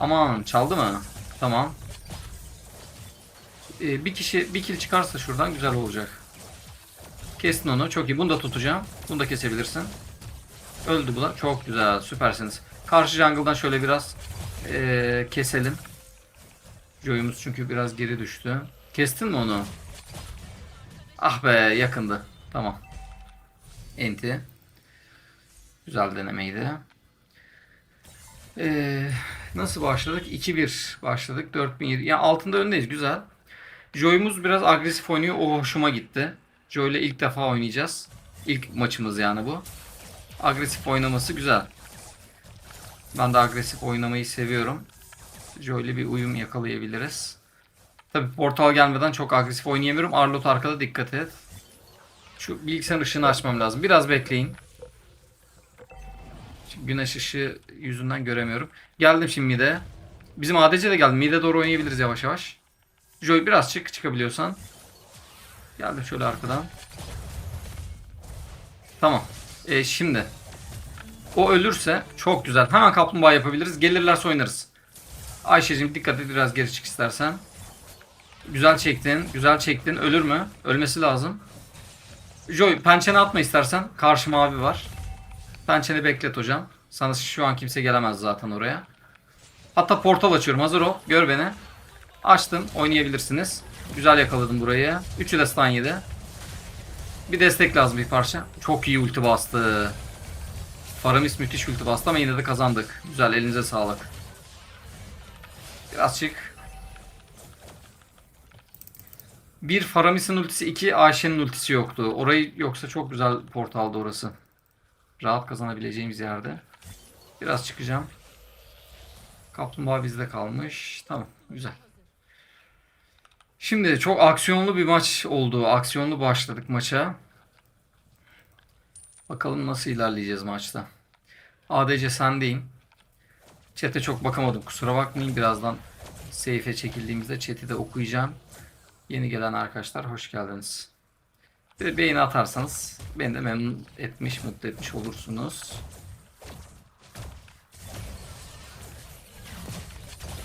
Aman çaldı mı? Tamam. Ee, bir kişi bir kill çıkarsa şuradan güzel olacak. Kestin onu. Çok iyi. Bunu da tutacağım. Bunu da kesebilirsin. Öldü bu da. Çok güzel. Süpersiniz. Karşı jungle'dan şöyle biraz ee, keselim. Joy'umuz çünkü biraz geri düştü. Kestin mi onu? Ah be yakındı. Tamam. Enti. Güzel denemeydi. Ee, nasıl başladık? 2-1 başladık. 4020. Ya altında öndeyiz. Güzel. Joy'umuz biraz agresif oynuyor. O hoşuma gitti. Joy ile ilk defa oynayacağız. İlk maçımız yani bu. Agresif oynaması güzel. Ben de agresif oynamayı seviyorum. Joy ile bir uyum yakalayabiliriz. Tabi portal gelmeden çok agresif oynayamıyorum. Arlot arkada dikkat et. Şu bilgisayar ışığını açmam lazım. Biraz bekleyin. Güneş ışığı yüzünden göremiyorum. Geldim şimdi mide. Bizim ADC de geldi. Mide doğru oynayabiliriz yavaş yavaş. Joy biraz çık çıkabiliyorsan. Geldim şöyle arkadan. Tamam. E, şimdi. O ölürse çok güzel. Hemen kaplumbağa yapabiliriz. Gelirlerse oynarız. Ayşe'cim dikkat et biraz geri çık istersen. Güzel çektin. Güzel çektin. Ölür mü? Ölmesi lazım. Joy pençeni atma istersen. Karşı mavi var. Pençeni beklet hocam. Sana şu an kimse gelemez zaten oraya. Hatta portal açıyorum. Hazır ol. Gör beni. Açtım. Oynayabilirsiniz. Güzel yakaladım burayı. Üçü de stun yedi. Bir destek lazım bir parça. Çok iyi ulti bastı. Faramis müthiş ulti bastı ama yine de kazandık. Güzel elinize sağlık. Biraz çık. Bir Faramis'in ultisi, iki Ayşe'nin ultisi yoktu. Orayı yoksa çok güzel portaldı orası. Rahat kazanabileceğimiz yerde. Biraz çıkacağım. Kaplumbağa bizde kalmış. Tamam, güzel. Şimdi çok aksiyonlu bir maç oldu. Aksiyonlu başladık maça. Bakalım nasıl ilerleyeceğiz maçta. ADC sendeyim. Chat'e çok bakamadım. Kusura bakmayın. Birazdan seyfe çekildiğimizde chat'i de okuyacağım. Yeni gelen arkadaşlar hoş geldiniz. Bir de beğeni atarsanız beni de memnun etmiş, mutlu etmiş olursunuz.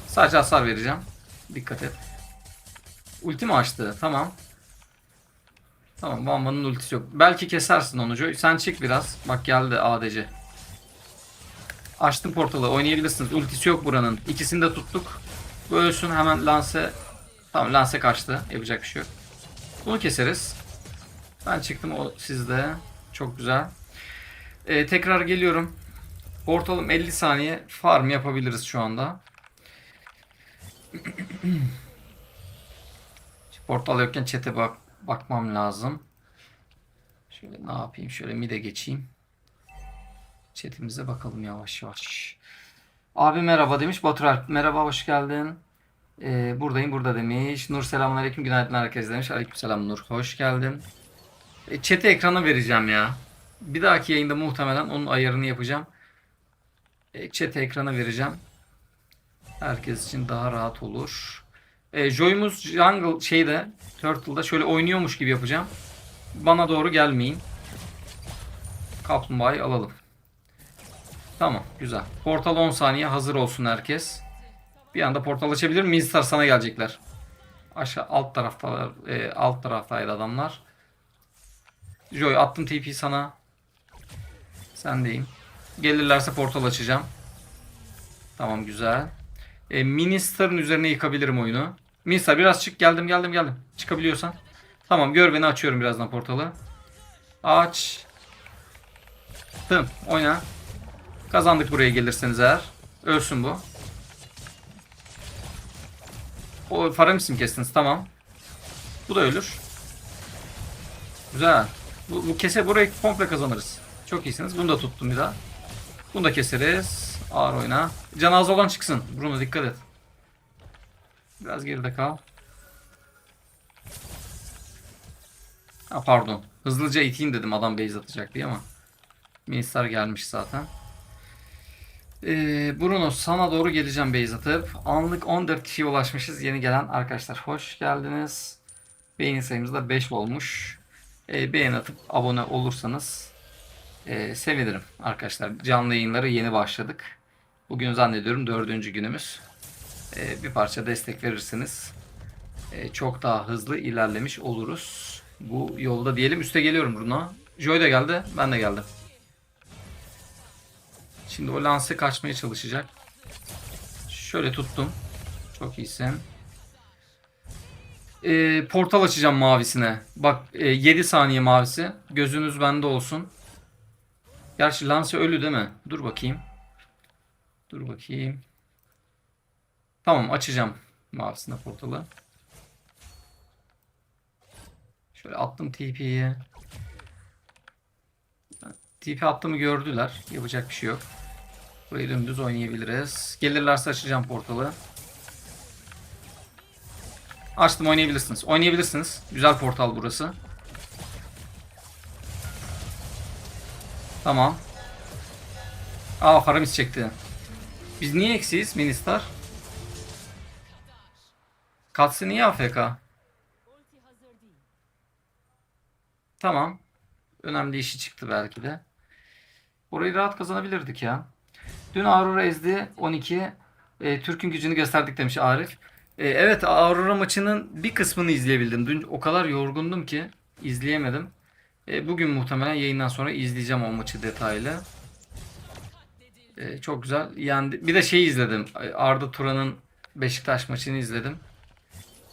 Sadece hasar vereceğim. Dikkat et. Ulti mi açtı? Tamam. Tamam Bamba'nın ultisi yok. Belki kesersin onu Joy. Sen çık biraz. Bak geldi ADC. Açtım portalı. Oynayabilirsiniz. Ultisi yok buranın. İkisini de tuttuk. Bu ölsün hemen Lance. Tamam Lance kaçtı. Yapacak bir şey yok. Bunu keseriz. Ben çıktım o sizde. Çok güzel. Ee, tekrar geliyorum. Portalım 50 saniye farm yapabiliriz şu anda. Portal yokken chat'e bak bakmam lazım. Şöyle ne yapayım? Şöyle mid'e geçeyim. Chat'imize bakalım yavaş yavaş. Abi merhaba demiş. Batur Alp. Merhaba hoş geldin. Ee, buradayım burada demiş. Nur selamünaleyküm. Günaydın herkes demiş. Aleykümselam Nur. Hoş geldin. E, chat'e ekrana vereceğim ya. Bir dahaki yayında muhtemelen onun ayarını yapacağım. E, chat'e ekrana vereceğim. Herkes için daha rahat olur. E, Joy'umuz Jungle şeyde Turtle'da şöyle oynuyormuş gibi yapacağım. Bana doğru gelmeyin. Kaplumbağayı alalım. Tamam güzel. Portal 10 saniye hazır olsun herkes. Bir anda portal açabilir. Minstar sana gelecekler. Aşağı alt tarafta e, alt taraftaydı adamlar. Joy attım TP sana. Sendeyim. Gelirlerse portal açacağım. Tamam güzel. E, Ministar'ın üzerine yıkabilirim oyunu. Ministar biraz çık. Geldim geldim geldim. Çıkabiliyorsan. Tamam gör beni açıyorum birazdan portalı. Aç. Tım oyna. Kazandık buraya gelirseniz eğer. Ölsün bu. O Faramis mi kestiniz? Tamam. Bu da ölür. Güzel. Bu, bu kese burayı komple kazanırız. Çok iyisiniz. Bunu da tuttum bir daha. Bunu da keseriz. Ağır oyna. Can az olan çıksın. Bruno dikkat et. Biraz geride kal. Ha pardon. Hızlıca iteyim dedim adam base atacak diye ama. Minister gelmiş zaten. Ee, Bruno sana doğru geleceğim base atıp. Anlık 14 kişiye ulaşmışız. Yeni gelen arkadaşlar hoş geldiniz. Beğeni sayımız da 5 olmuş. Ee, beğeni atıp abone olursanız ee, sevinirim arkadaşlar. Canlı yayınları yeni başladık. Bugün zannediyorum dördüncü günümüz. Ee, bir parça destek verirsiniz. Ee, çok daha hızlı ilerlemiş oluruz. Bu yolda diyelim. Üste geliyorum Bruno. Joy da geldi. Ben de geldim. Şimdi o lanse kaçmaya çalışacak. Şöyle tuttum. Çok iyisin. Ee, portal açacağım mavisine. Bak e, 7 saniye mavisi. Gözünüz bende olsun. Gerçi Lance ölü değil mi? Dur bakayım. Dur bakayım. Tamam açacağım mavisine portalı. Şöyle attım TP'yi. TP attığımı gördüler. Yapacak bir şey yok. Burayı dümdüz oynayabiliriz. Gelirlerse açacağım portalı. Açtım oynayabilirsiniz. Oynayabilirsiniz. Güzel portal burası. Tamam. Aa Faramis çekti. Biz niye eksiyiz Ministar? Katsi niye AFK? Tamam. Önemli işi çıktı belki de. Burayı rahat kazanabilirdik ya. Dün Aurora ezdi 12. E, Türk'ün gücünü gösterdik demiş Arif. E, evet Aurora maçının bir kısmını izleyebildim. Dün o kadar yorgundum ki izleyemedim. E, bugün muhtemelen yayından sonra izleyeceğim o maçı detaylı. E, çok güzel. Yani bir de şey izledim. Arda Turan'ın Beşiktaş maçını izledim.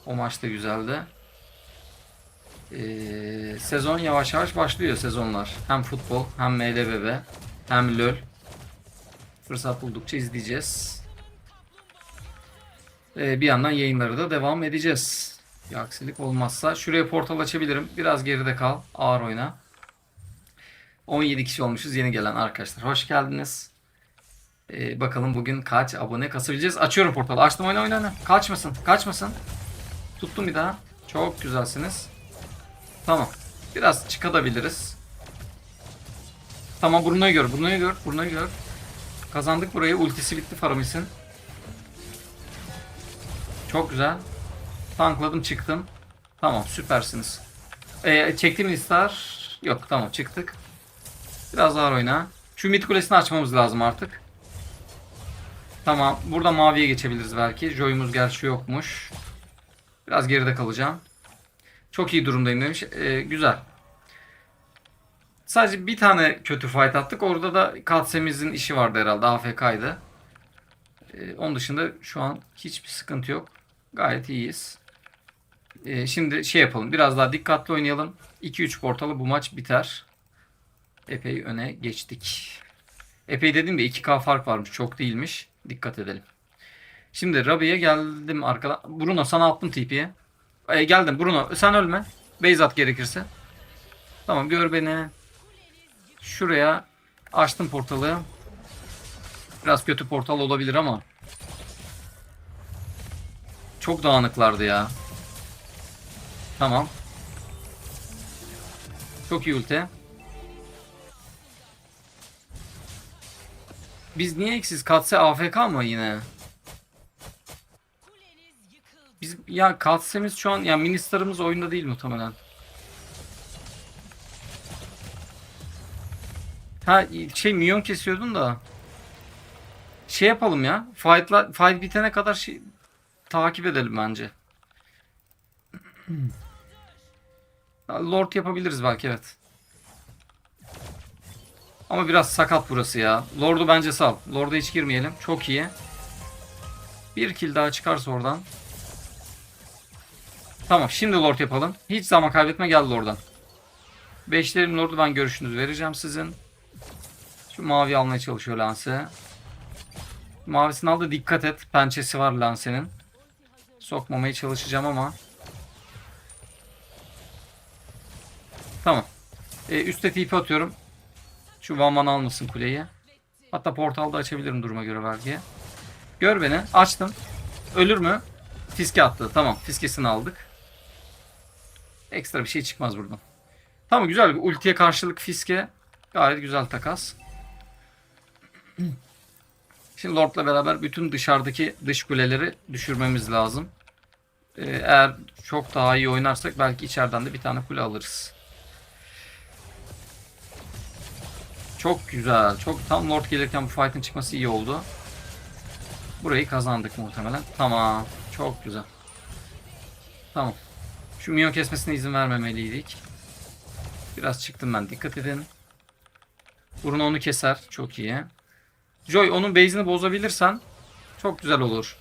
O maç da güzeldi. E, sezon yavaş yavaş başlıyor sezonlar. Hem futbol hem MLBB hem LoL. Fırsat buldukça izleyeceğiz. E, bir yandan yayınları da devam edeceğiz. Bir aksilik olmazsa. Şuraya portal açabilirim. Biraz geride kal. Ağır oyna. 17 kişi olmuşuz yeni gelen arkadaşlar. Hoş geldiniz. Ee, bakalım bugün kaç abone kasabileceğiz. Açıyorum portalı. Açtım oyna oyna. Kaçmasın. Kaçmasın. Tuttum bir daha. Çok güzelsiniz. Tamam. Biraz çıkabiliriz. Tamam Bruno'yu gör. Bruno'yu gör. Bruno'yu gör. Kazandık burayı. Ultisi bitti Faramis'in. Çok güzel. Tankladım çıktım. Tamam süpersiniz. Ee, çektiğim istar yok tamam çıktık. Biraz daha oyna. Şu mid kulesini açmamız lazım artık. Tamam burada maviye geçebiliriz belki. Joy'umuz gerçi yokmuş. Biraz geride kalacağım. Çok iyi durumdayım demiş. Ee, güzel. Sadece bir tane kötü fight attık. Orada da Katsemiz'in işi vardı herhalde. AFK'ydı. Ee, onun dışında şu an hiçbir sıkıntı yok. Gayet iyiyiz. Ee, şimdi şey yapalım. Biraz daha dikkatli oynayalım. 2-3 portalı bu maç biter. Epey öne geçtik. Epey dedim de 2K fark varmış. Çok değilmiş. Dikkat edelim. Şimdi Rabi'ye geldim arkadan. Bruno sana attım TP'ye. E, geldim Bruno. Sen ölme. Base at gerekirse. Tamam gör beni. Şuraya açtım portalı. Biraz kötü portal olabilir ama. Çok dağınıklardı ya. Tamam. Çok iyi ulti. Biz niye eksiz? Katse AFK mı yine? Biz ya Katse'miz şu an ya Ministar'ımız oyunda değil muhtemelen. Ha şey minyon kesiyordun da. Şey yapalım ya. Fight'la fight bitene kadar şey takip edelim bence. Lord yapabiliriz belki evet. Ama biraz sakat burası ya. Lord'u bence sal. Lord'a hiç girmeyelim. Çok iyi. Bir kill daha çıkarsa oradan. Tamam şimdi Lord yapalım. Hiç zaman kaybetme gel Lord'dan. Beşlerim Lord'u ben görüşünüzü vereceğim sizin. Şu mavi almaya çalışıyor Lance. Mavisini aldı dikkat et. Pençesi var Lance'nin. Sokmamaya çalışacağım ama. Tamam. Ee, üste TP atıyorum. Şu Vanman almasın kuleyi. Hatta portalda açabilirim duruma göre belki. Gör beni. Açtım. Ölür mü? Fiske attı. Tamam. Fiskesini aldık. Ekstra bir şey çıkmaz buradan. Tamam güzel. Ultiye karşılık fiske. Gayet güzel takas. Şimdi Lord'la beraber bütün dışarıdaki dış kuleleri düşürmemiz lazım. Ee, eğer çok daha iyi oynarsak belki içeriden de bir tane kule alırız. Çok güzel. Çok tam Lord gelirken bu fight'ın çıkması iyi oldu. Burayı kazandık muhtemelen. Tamam. Çok güzel. Tamam. Şu minyon kesmesine izin vermemeliydik. Biraz çıktım ben. Dikkat edin. Bruno onu keser. Çok iyi. Joy onun base'ini bozabilirsen çok güzel olur.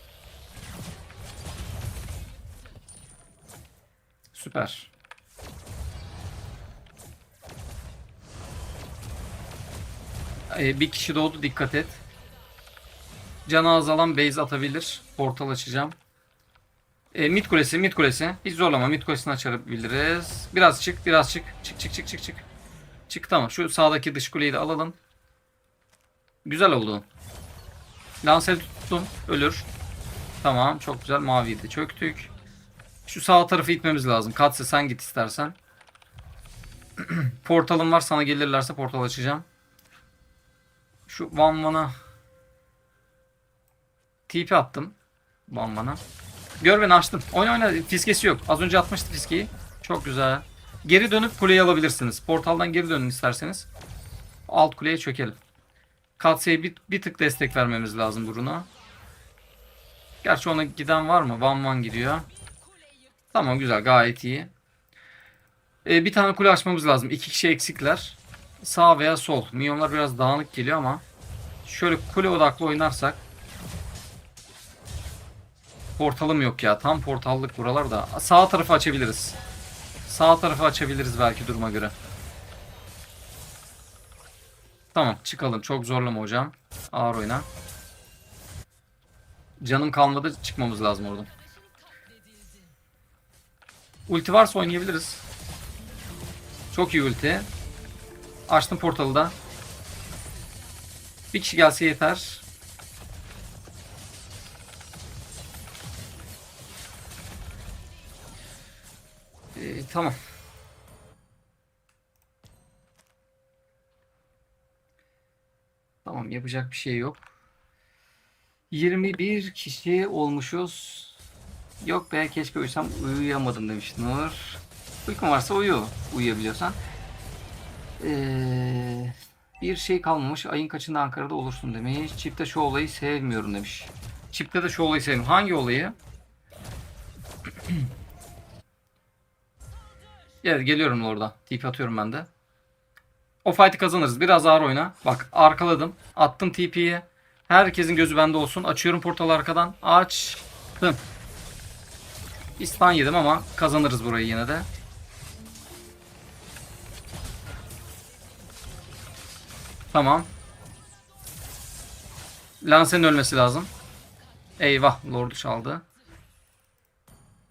Süper. Ee, bir kişi doğdu dikkat et. Canı azalan base atabilir. Portal açacağım. E, mid kulesi, mid kulesi. Hiç zorlama. Mid kulesini açabiliriz. Biraz çık, biraz çık. Çık, çık, çık, çık, çık. Çık tamam. Şu sağdaki dış kuleyi de alalım. Güzel oldu. Lanseri tuttum. Ölür. Tamam. Çok güzel. Maviyi de çöktük. Şu sağ tarafı itmemiz lazım. Katse sen git istersen. Portalım var. Sana gelirlerse portal açacağım. Şu Van Van'a TP attım. Van Van'a. Gör beni açtım. Oyna oyna. Fiskesi yok. Az önce atmıştı fiskeyi. Çok güzel. Geri dönüp kuleyi alabilirsiniz. Portaldan geri dönün isterseniz. Alt kuleye çökelim. Katse'ye bir, bir tık destek vermemiz lazım Bruno. Gerçi ona giden var mı? Van Van gidiyor. Tamam güzel gayet iyi. Ee, bir tane kule açmamız lazım. İki kişi eksikler. Sağ veya sol. Minyonlar biraz dağınık geliyor ama şöyle kule odaklı oynarsak Portalım yok ya. Tam portallık buralar da. Sağ tarafı açabiliriz. Sağ tarafı açabiliriz belki duruma göre. Tamam çıkalım. Çok zorlama hocam. Ağır oyna. Canım kalmadı. Çıkmamız lazım oradan. Ulti varsa oynayabiliriz. Çok iyi ulti. Açtım portalı da. Bir kişi gelse yeter. Ee, tamam. Tamam yapacak bir şey yok. 21 kişi olmuşuz. Yok be keşke uyusam uyuyamadım demiş Nur. Uykun varsa uyu uyuyabiliyorsan. Ee, bir şey kalmamış. Ayın kaçında Ankara'da olursun demiş. Çipte şu olayı sevmiyorum demiş. Çipte de şu olayı sevmiyorum. Hangi olayı? Evet geliyorum orada. TP atıyorum ben de. O fight'i kazanırız. Biraz ağır oyna. Bak arkaladım. Attım TP'yi. Herkesin gözü bende olsun. Açıyorum portalı arkadan. Açtım. Bir stun yedim ama kazanırız burayı yine de. Tamam. Lance'nin ölmesi lazım. Eyvah. Lord'u çaldı.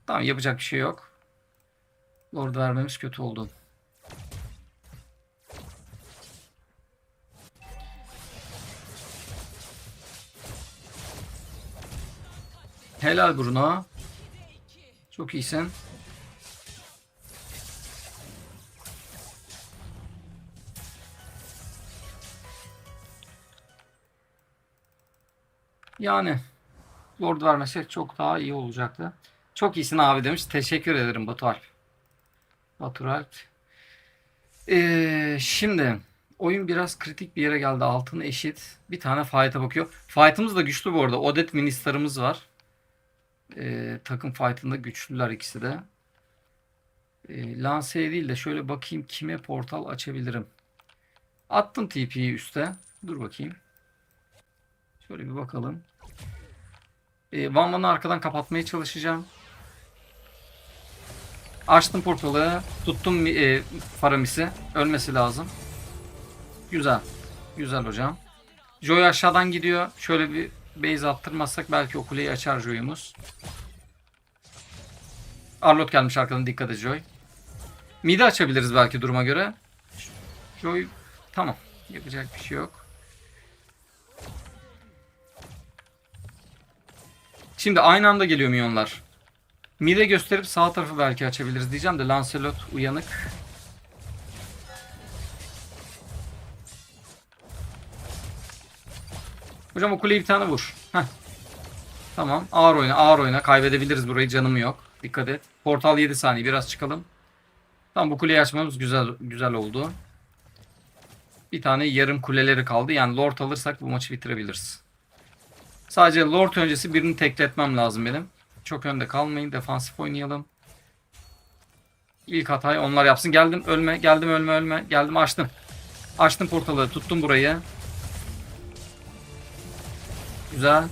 Tamam yapacak bir şey yok. Lord vermemiz kötü oldu. Helal Bruno. Çok iyisin. Yani Lord vermese çok daha iyi olacaktı. Çok iyisin abi demiş. Teşekkür ederim Batu Alp. Batur Alp. Ee, şimdi oyun biraz kritik bir yere geldi. Altın eşit. Bir tane fight'a bakıyor. Fight'ımız da güçlü bu arada. Odet Minister'ımız var. Ee, takım fight'ında güçlüler ikisi de. Ee, Lance'ye değil de şöyle bakayım kime portal açabilirim. Attım TP'yi üste. Dur bakayım. Şöyle bir bakalım. Ee, Van Van'ı arkadan kapatmaya çalışacağım. Açtım portalı. Tuttum e, Faramis'i. Ölmesi lazım. Güzel. Güzel hocam. Joy aşağıdan gidiyor. Şöyle bir base attırmazsak belki o kuleyi açar Joy'umuz. Arlot gelmiş arkadan dikkat et Joy. Midi açabiliriz belki duruma göre. Joy tamam. Yapacak bir şey yok. Şimdi aynı anda geliyor minyonlar. Mide gösterip sağ tarafı belki açabiliriz diyeceğim de Lancelot uyanık. Hocam o kuleyi bir tane vur. Heh. Tamam. Ağır oyna, ağır oyna. Kaybedebiliriz burayı. Canım yok. Dikkat et. Portal 7 saniye. Biraz çıkalım. Tamam bu kuleyi açmamız güzel güzel oldu. Bir tane yarım kuleleri kaldı. Yani Lord alırsak bu maçı bitirebiliriz. Sadece Lord öncesi birini tekletmem lazım benim. Çok önde kalmayın. Defansif oynayalım. İlk hatayı onlar yapsın. Geldim ölme. Geldim ölme ölme. Geldim açtım. Açtım portalı. Tuttum burayı. Güzel.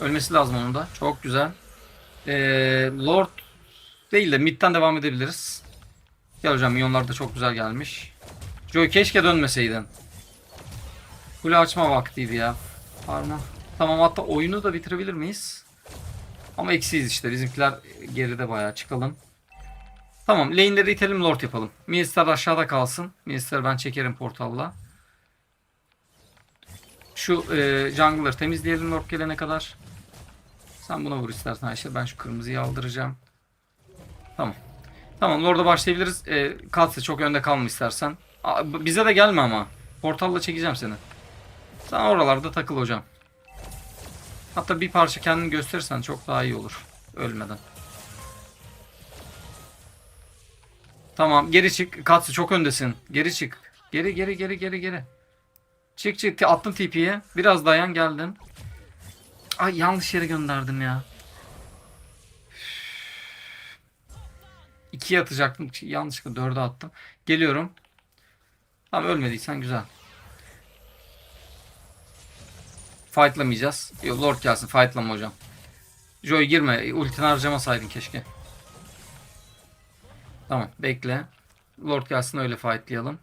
Ölmesi lazım onun da. Çok güzel. Ee, Lord değil de midden devam edebiliriz. Gel hocam minyonlar da çok güzel gelmiş. Joy keşke dönmeseydin. Kule açma vaktiydi ya. Parma. Tamam hatta oyunu da bitirebilir miyiz? Ama eksiyiz işte. Bizimkiler geride bayağı. Çıkalım. Tamam. Lane'leri itelim lord yapalım. Minister aşağıda kalsın. Minister ben çekerim portalla. Şu e, jungler'ı temizleyelim lord gelene kadar. Sen buna vur istersen Ayşe. Ben şu kırmızıyı aldıracağım. Tamam. Tamam Lord'a başlayabiliriz. E, Katsı çok önde kalma istersen. B- bize de gelme ama. Portalla çekeceğim seni. Sen oralarda takıl hocam. Hatta bir parça kendini gösterirsen çok daha iyi olur. Ölmeden. Tamam geri çık. Katsı çok öndesin. Geri çık. Geri geri geri geri geri. Çık çık. Attım TP'ye. Biraz dayan geldim. Ay yanlış yere gönderdim ya. İkiye atacaktım. Yanlışlıkla dörde attım. Geliyorum. Tamam ölmediysen güzel. Fightlamayacağız. Lord gelsin. Fightlama hocam. Joy girme. Ultini harcamasaydın keşke. Tamam bekle. Lord gelsin öyle fightlayalım.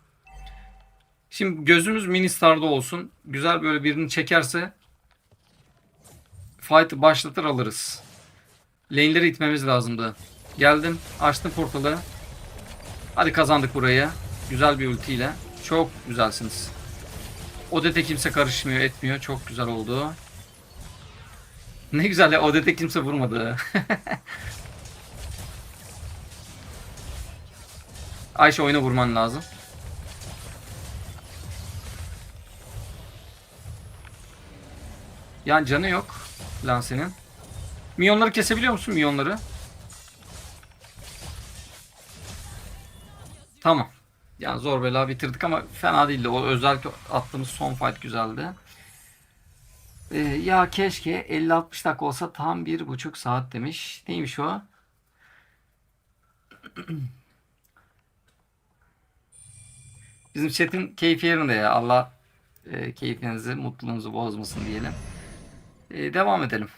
Şimdi gözümüz Ministar'da olsun. Güzel böyle birini çekerse fight'ı başlatır alırız. Lane'leri itmemiz lazımdı. Geldim. Açtım portalı. Hadi kazandık burayı. Güzel bir ultiyle. Çok güzelsiniz. Odete kimse karışmıyor etmiyor. Çok güzel oldu. Ne güzel ya Odete kimse vurmadı. Ayşe oyuna vurman lazım. Yani canı yok Lance'nin. Minyonları kesebiliyor musun minyonları? Tamam. Yani zor bela bitirdik ama fena değildi. O özellikle attığımız son fight güzeldi. Ee, ya keşke 50-60 dakika olsa tam bir buçuk saat demiş. Neymiş o? Bizim chat'in keyfi yerinde ya. Allah e, keyfinizi, mutluluğunuzu bozmasın diyelim. E, devam edelim.